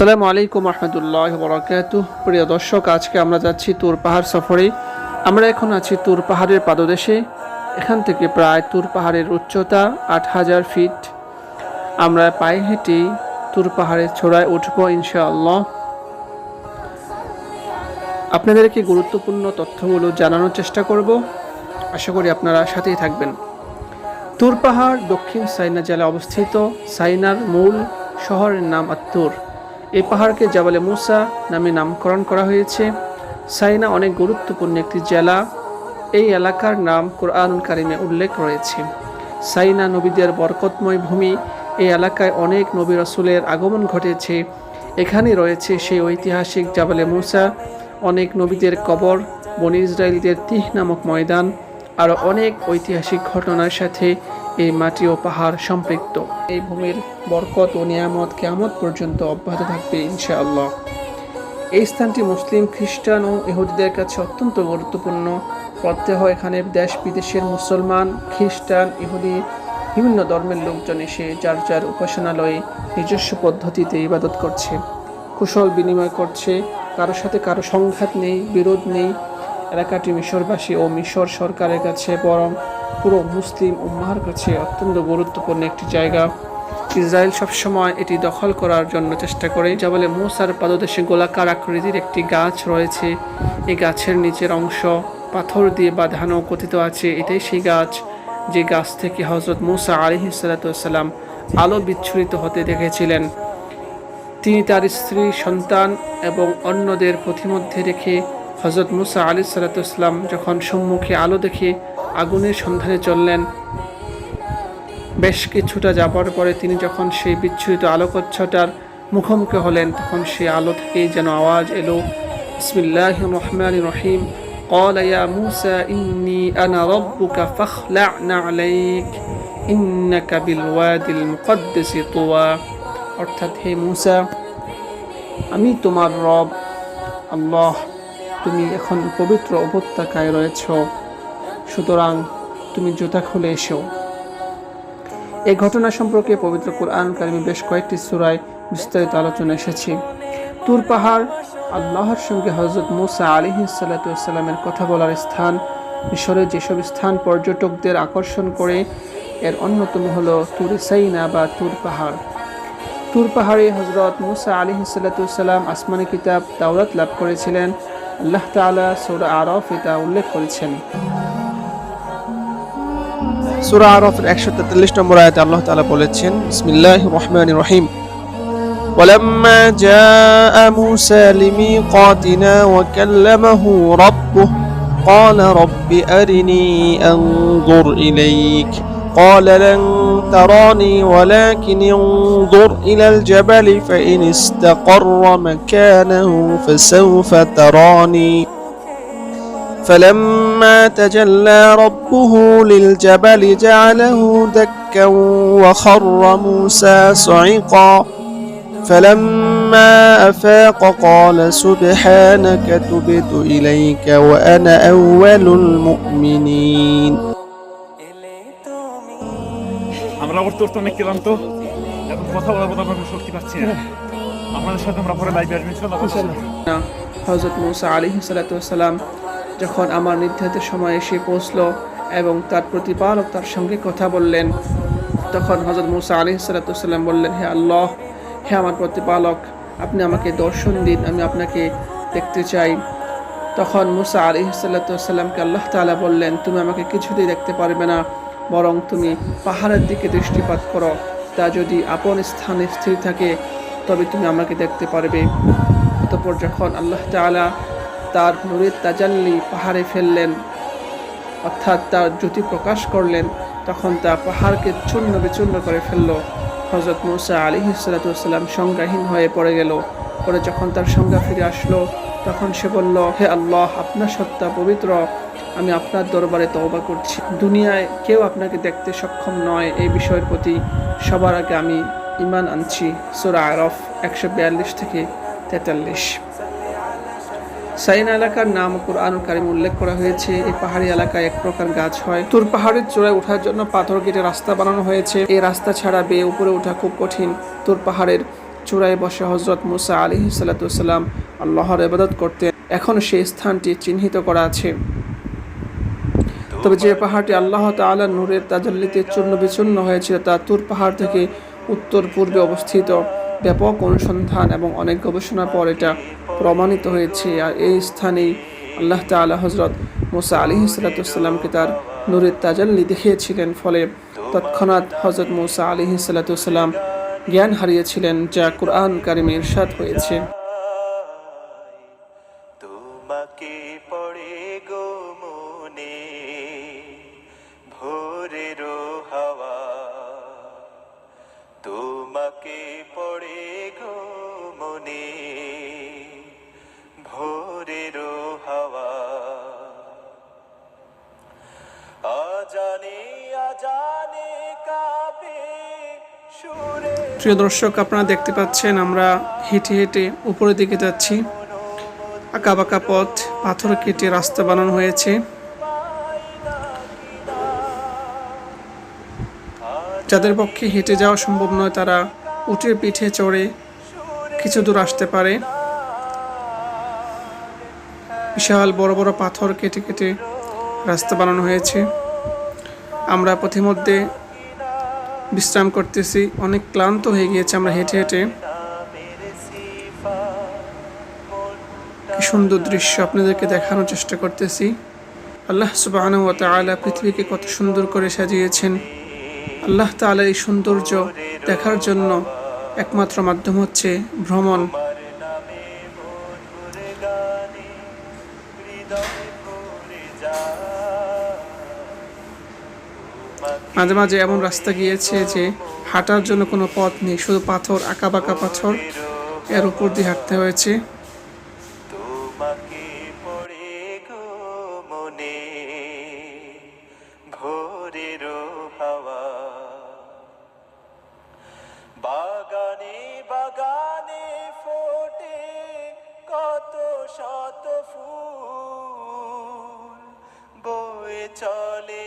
আসসালামু আলাইকুম রহমতুল্লাহ বরাকাতু প্রিয় দর্শক, আজকে আমরা যাচ্ছি তুর পাহাড় সফরে। আমরা এখন আছি তুর পাহাড়ের পাদদেশে। এখান থেকে প্রায় তুর পাহাড়ের উচ্চতা আট হাজার ফিট। আমরা পায়ে হেঁটে তুর পাহাড়ের ছোড়ায় উঠবো ইনশাআল্লাহ। আপনাদেরকে গুরুত্বপূর্ণ তথ্যগুলো জানানোর চেষ্টা করব। আশা করি আপনারা সাথেই থাকবেন। তুর পাহাড় দক্ষিণ সাইনা জেলায় অবস্থিত। সাইনার মূল শহরের নাম আত্তুর। এই পাহাড়কে জাবালে মুসা নামে নামকরণ করা হয়েছে। সাইনা অনেক গুরুত্বপূর্ণ একটি জেলা। এই এলাকার নাম কোরআন কারিমে উল্লেখ রয়েছে। সাইনা নবীদের বরকতময় ভূমি। এই এলাকায় অনেক নবী রসুলের আগমন ঘটেছে। এখানে রয়েছে সেই ঐতিহাসিক জাবালে মুসা। অনেক নবীদের কবর, বনি ইসরায়েলদের তিহ নামক ময়দান। আরও অনেক ঐতিহাসিক ঘটনার সাথে এই মাটি ও পাহাড় সম্পৃক্ত। এই ভূমির বরকত ও নিয়ামত কেয়ামত পর্যন্ত অব্যাহত থাকবে, ইনশাআল্লাহ। এই স্থানটি মুসলিম, খ্রিস্টান ও ইহুদিদের কাছে অত্যন্ত গুরুত্বপূর্ণ। প্রত্যহ এখানে দেশ বিদেশের মুসলমান, খ্রিস্টান, ইহুদি, বিভিন্ন ধর্মের লোকজন এসে যার যার উপাসনালয়ে নিজস্ব পদ্ধতিতে ইবাদত করছে। কুশল বিনিময় করছে। কারোর সাথে কারও সংঘাত নেই, বিরোধ নেই। এলাকাটি মিশরবাসী ও মিশর সরকারের কাছে বরং পুরো মুসলিম উম্মার কাছে অত্যন্ত গুরুত্বপূর্ণ একটি জায়গা। ইসরায়েল সবসময় এটি দখল করার জন্য চেষ্টা করে। যা বলে মুসার পাদদেশে গোলাকার আকৃতির একটি গাছ রয়েছে। এই গাছের নিচের অংশ পাথর দিয়ে বাঁধানো কথিত আছে। এটাই সেই গাছ যে গাছ থেকে হজরত মুসা আলিহি সাল্লাম আলো বিচ্ছুরিত হতে দেখেছিলেন। তিনি তার স্ত্রী, সন্তান এবং অন্যদের পথিমধ্যে রেখে হজরত মুসা আলি সাল্লাতাম যখন সম্মুখে আলো দেখে আগুনের সন্ধানে চললেন বেশ কিছুটা যাবার পরে তিনি যখন সেই বিচ্ছুরিত আলোকচ্ছটার মুখোমুখি হলেন তখন সেই আলো থেকেই যেন আওয়াজ এলো বিসমিল্লাহ রহমান রহিম قال يا موسى إني أنا ربك فاخلع نعليك إنك بالوادي المقدس طوى অর্থাৎ হে মুসা আমি তোমার রব আল্লাহ তুমি এখন পবিত্র উপত্যকায় রয়েছ। সুতরাং তুমি জুতা খুলে এসো। এই ঘটনা সম্পর্কে পবিত্র কোরআন কারিমে বেশ কয়েকটি সুরায় বিস্তারিত আলোচনা এসেছে। তুর পাহাড় আল্লাহর সঙ্গে হজরত মুসা আলী সাল্লাতামের কথা বলার স্থান মিশরের যেসব স্থান পর্যটকদের আকর্ষণ করে, এর অন্যতম হল তুর সাইনা বা তুর পাহাড়। তুর পাহাড়ে হজরত মুসা আলী সাল্লাতাম আসমানি কিতাব তাওরাত লাভ করেছিলেন। আল্লাহ তালা সৌরা আরফ এটা উল্লেখ করেছেন সুরা আরফের একশো তেতাল্লিশ নম্বর আয়াতে আল্লাহ তালা বলেছেন বিসমিল্লাহ রহমান রহিম ولما جاء موسى لميقاتنا وكلمه ربه قال رب أرني أنظر إليك قال لن تراني ولكن انظر إلى الجبل فإن استقر مكانه فسوف تراني. فلما تجلى ربه للجبل جعله دكا وخر موسى صعقا. فلما أفاق قال سبحانك تبت إليك وأنا أول المؤمنين. উঠতে উঠতে অনেক ক্লান্ত এখন কথা বলার মতো আমরা শক্তি পাচ্ছি না। আপনাদের সাথে আমরা পরে লাইভে আসবেন হজরত মুসা আলী সালাতাম যখন আমার নির্ধারিত সময় এসে পৌঁছলো এবং তার প্রতিপালক তার সঙ্গে কথা বললেন, তখন হজরত মুসা আলী সালাতাম বললেন, হে আল্লাহ, হে আমার প্রতিপালক, আপনি আমাকে দর্শন দিন, আমি আপনাকে দেখতে চাই। তখন মুসা আলী সাল্লাতামকে আল্লাহ তালা বললেন, তুমি আমাকে কিছুতেই দেখতে পারবে না। বরং তুমি পাহাড়ের দিকে দৃষ্টিপাত করো। তা যদি আপন স্থানে স্থির থাকে, তবে তুমি আমাকে দেখতে পারবে। অতপর যখন আল্লাহ তালা তার নুরের তাজাল্লি পাহাড়ে ফেললেন, অর্থাৎ তার জ্যোতি প্রকাশ করলেন, তখন তা পাহাড়কে চূর্ণ বিচূর্ণ করে ফেলল। হজরত মুসা আলী সালাতাম সংজ্ঞাহীন হয়ে পড়ে গেল। পরে যখন তার সংজ্ঞা ফিরে আসলো তখন সে বলল, হে আল্লাহ আপনার সত্তা পবিত্র, আমি আপনার দরবারে তওবা করছি। দুনিয়ায় কেউ আপনাকে দেখতে সক্ষম নয়, এই বিষয়ের প্রতি সবার আগে আমি ইমান আনছি। সুরা আরফ একশো বিয়াল্লিশ থেকে তেতাল্লিশ। সাইনা এলাকার নাম কোরআন কারিম উল্লেখ করা হয়েছে, এই পাহাড়ি এলাকায় এক প্রকার গাছ হয়। তুর পাহাড়ের চূড়ায় ওঠার জন্য পাথর কেটে রাস্তা বানানো হয়েছে। এই রাস্তা ছাড়া বেয়ে উপরে ওঠা খুব কঠিন। তুর পাহাড়ের চূড়ায় বসে হজরত মুসা আলী সাল্লাতাম আল্লাহর ইবাদত করতেন। এখন সেই স্থানটি চিহ্নিত করা আছে। তবে যে পাহাড়টি আল্লাহ তাআলা নূরের তাজাল্লিতে চূর্ণ বিচূর্ণ হয়েছিল, তা তুর পাহাড় থেকে উত্তর পূর্বে অবস্থিত। ব্যাপক অনুসন্ধান এবং অনেক গবেষণার পর এটা প্রমাণিত হয়েছে। আর এই স্থানেই আল্লাহ তাআলা হজরত মুসা আলী সাল্লাতামকে তার নূরের তাজাল্লি দেখিয়েছিলেন। ফলে তৎক্ষণাৎ হজরত মুসা আলী সাল্লাতাম জ্ঞান হারিয়েছিলেন যা কোরআন কারিমে সাথ হয়েছে। প্রিয় দর্শক, আপনারা দেখতে পাচ্ছেন আমরা হেঁটে হেঁটে উপরের দিকে যাচ্ছি। আঁকা বাঁকা পথ, পাথর কেটে রাস্তা বানানো হয়েছে। যাদের পক্ষে হেঁটে যাওয়া সম্ভব নয়, তারা উটের পিঠে চড়ে কিছু দূর আসতে পারে। বিশাল বড় বড় পাথর কেটে কেটে রাস্তা বানানো হয়েছে। আমরা পথিমধ্যে বিশ্রাম করতেছি। অনেক ক্লান্ত হয়ে গিয়েছে আমরা হেঁটে হেঁটে। কি সুন্দর দৃশ্য আপনাদেরকে দেখানোর চেষ্টা করতেছি। আল্লাহ সুবাহন তালা পৃথিবীকে কত সুন্দর করে সাজিয়েছেন। আল্লাহ তালা এই সৌন্দর্য দেখার জন্য একমাত্র মাধ্যম হচ্ছে ভ্রমণ। মাঝে মাঝে এমন রাস্তা গিয়েছে যে হাঁটার জন্য কোনো পথ নেই, শুধু পাথর আঁকা বাঁকা পাথর এর উপর দিয়ে হাঁটতে হয়েছে। বাগানে বাগানে ফোটে কত শত বয়ে চলে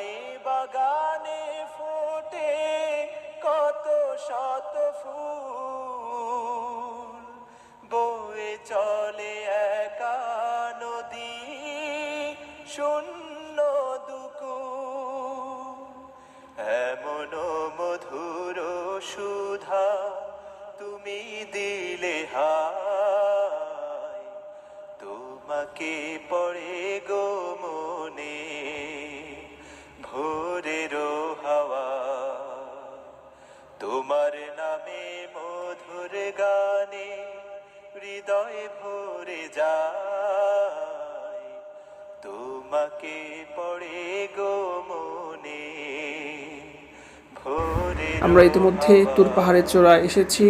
বাগানে বাগানে ফোটে কত শত ফুল। বয়ে চলে একা নদী, শূন্য দুকু এমন মধুর সুধা তুমি দিলে হায়, তোমাকে পড়ে গো ভোরের হাওয়া। তোমার নামে মধুর গানে হৃদয় ভরে যায়। তোমাকে পড়ে গো মনে আমরা ইতিমধ্যে তুর পাহাড়ের চূড়ায় এসেছি।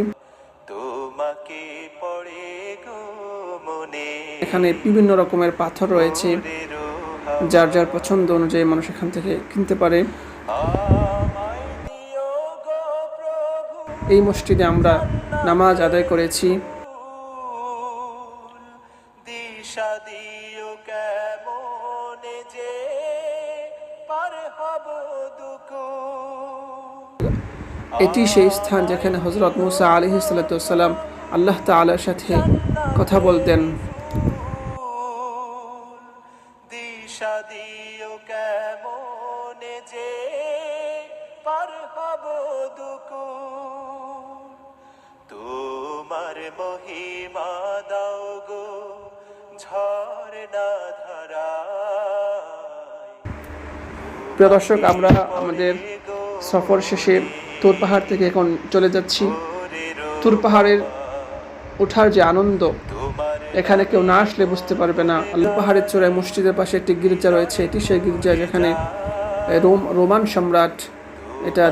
তোমাকে পড়ে গো মনে এখানে বিভিন্ন রকমের পাথর রয়েছে। যার যার পছন্দ অনুযায়ী মানুষ এখান থেকে কিনতে পারে। এই মসজিদে আমরা নামাজ আদায় করেছি। এটি সেই স্থান যেখানে হজরত মুসা আলী সাল্লাম আল্লাহ তাআলার সাথে কথা বলতেন। মহিমা দাও গো প্রিয় দর্শক, আমরা আমাদের সফর শেষে তুর পাহাড় থেকে এখন চলে যাচ্ছি। তুর পাহাড়ের ওঠার যে আনন্দ, এখানে কেউ না আসলে বুঝতে পারবে না। আল্লাহ পাহাড়ের চূড়ায় মসজিদের পাশে একটি গির্জা রয়েছে, এটি সেই গির্জা যেখানে রোম, রোমান সম্রাট এটা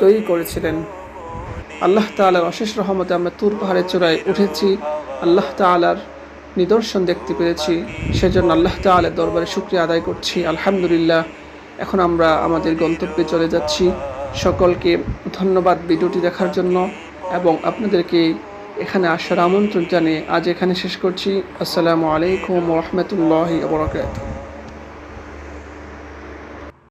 তৈরি করেছিলেন। আল্লাহ তাআলার অশেষ রহমতে আমরা তুর পাহাড়ের চূড়ায় উঠেছি। আল্লাহ তাআলার নিদর্শন দেখতে পেরেছি। সেজন্য আল্লাহ তাআলার দরবারে শুক্রিয়া আদায় করছি। আলহামদুলিল্লাহ, এখন আমরা আমাদের গন্তব্যে চলে যাচ্ছি। সকলকে ধন্যবাদ ভিডিওটি দেখার জন্য এবং আপনাদেরকে এখানে আসার আমন্ত্রণ জানিয়ে আজ এখানে শেষ করছি। আসসালামু আলাইকুম রহমতুল্লাহ বরকাত